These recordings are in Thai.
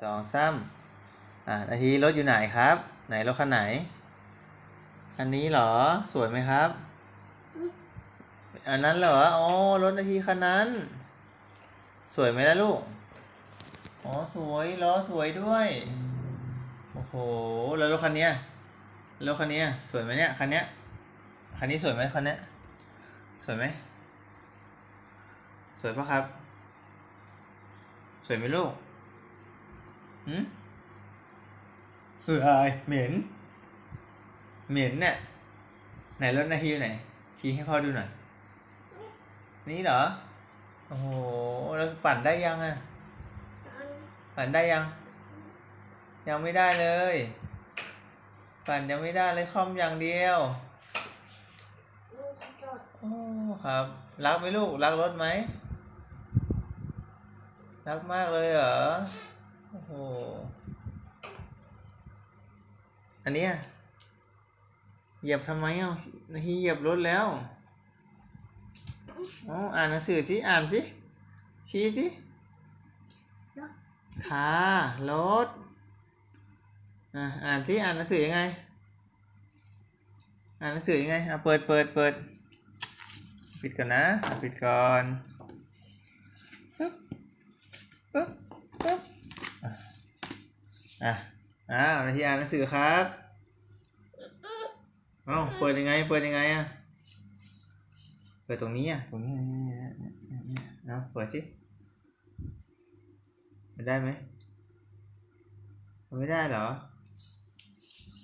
สองซ้ำอ่านาทีรถอยู่ไหนครับ ไหนรถคันไหน อันนี้เหรอสวยไหมครับ อันนั้นเหรออ๋อรถนาทีคันนั้น สวยไหมล่ะลูกอ๋อสวยล้อสวยด้วยโอ้โหแล้วรถคันเนี้ยรถคันเนี้ยสวยไหมเนี่ยคันเนี้ยคันนี้สวยไหมคันเนี้ยสวยไหมสวยปะครับ สวยไหมลูก หืมเอออายเหม็น เหม็นเนี่ยไหนรถนาทีอยู่ไหน ชี้ให้พ่อดูหน่อย นี่เหรอ โอ้โหแล้วปั่นได้ยังอะปั่นได้ยัง ยังไม่ได้เลย ปั่นยังไม่ได้เลยคอมอย่างเดียวโอ้ครับ รักไหมลูก รักรถไหม รักมากเลยเหรอ โอ้โห อันเนี้ยเหยียบทำไมอะนาทีเหยียบรถแล้วอ๋ออ่านหนังสือสิอ่านสิชี้สิขารถอะอ่านสิอ่านหนังสือยังไง อ่านหนังสือยังไงอะเปิดเปิดเปิดปิดก่อนนะอะปิดก่อนปึ๊บปึ๊บปึ๊บอะ อ้าวนาทีอ่านหนังสือครับเอ้าเปิดยังไง เปิดยังไงอะเปิดตรงนี้อะตรงนี้เนาะเปิดสิมันได้ไหมมันไม่ได้เหรอ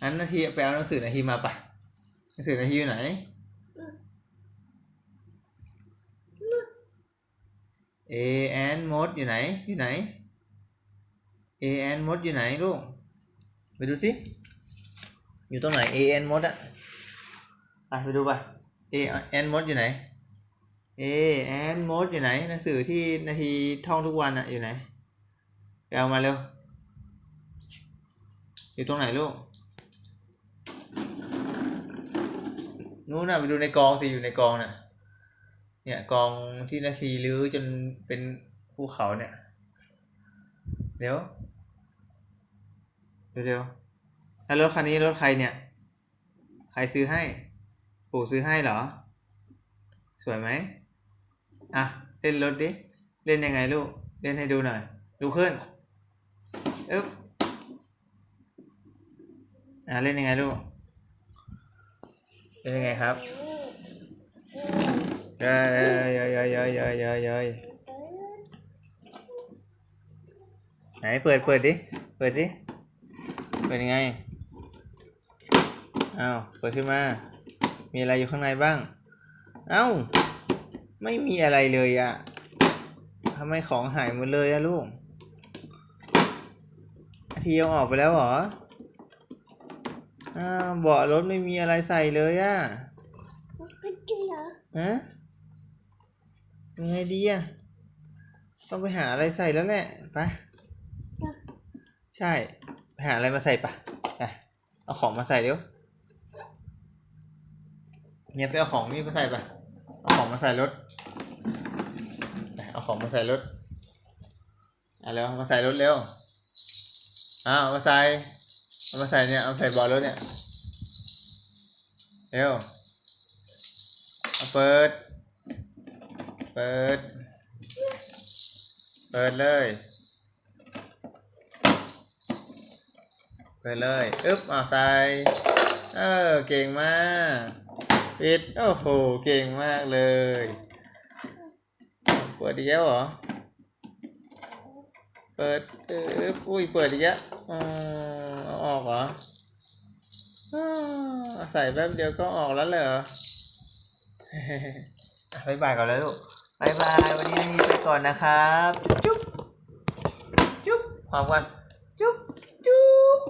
อันนาทีไปเอาหนังสือนาทีมาปะหนังสือนาทีอยู่ไหน A N mode อยู่ไหนอยู่ไหน A N mode อยู่ไหนลูก ไปดูสิ อยู่ตรงไหน A N mode อะไปไปดูป่ะ A N mod อยู่ไหน A N mod อยู่ไหน หนังสือที่นาทีท่องทุกวันอะอยู่ไหนเอามาเร็ว อยู่ตรงไหนลูก นู้นน่ะไปดูในกองสิอยู่ในกองน่ะ เนี่ยกองที่นาทีรื้อจนเป็นภูเขาเนี่ย เดี๋ยว เดี๋ยวเดี๋ยวแล้วรถคันนี้รถใครเนี่ย ใครซื้อให้ ปู่ซื้อให้เหรอ สวยไหมอะ เล่นรถดิ เล่นยังไงลูก เล่นให้ดูหน่อย ดูขึ้นอึ๊บอะเล่นยังไงลูก เล่นยังไงครับเย้ยเย้ยเย้ยเย้ยเย้ยเย้ยเย้ยไหนเปิดเปิดดิ เปิดดิ เปิดยังไงอ้าวเปิดขึ้นมา มีอะไรอยู่ข้างในบ้าง เอ้า ไม่มีอะไรเลยอะทำไมของหายหมดเลยอะลูกอาทีเอาออกไปแล้วเหรออ้าวเบาะรถไม่มีอะไรใส่เลยอะฮะยังไงดีอะต้องไปหาอะไรใส่แล้วแหละ ไป ใช่ไป หาอะไรมาใส่ปะไปเอาของมาใส่เร็วเนี่ยไปเอาของนี่มาใส่ปะเอาของมาใส่รถเอาของมาใส่รถเอาเร็วมาใส่รถเร็วเอาเอามาใส่เอามาใส่เนี่ยเอาใส่เบอลรถเนี่ยเร็วเอาเปิด เปิด เปิดเลย เปิดเลยอึ๊บเอาใส่เออเก่งมากปิดโอ้โหเก่งมากเลยเปิดอีกแล้วเหรอเปิดอึ๊บอุ้ยเปิดอีกแล้วอืมเอาออกเหรออาใส่แป๊บเดียวก็ออกแล้วเหรอบ๊ายบายก่อนเลยลูกบายบายวันนี้ไปก่อนนะครับ จุ๊บ จุ๊บพร้อมกัน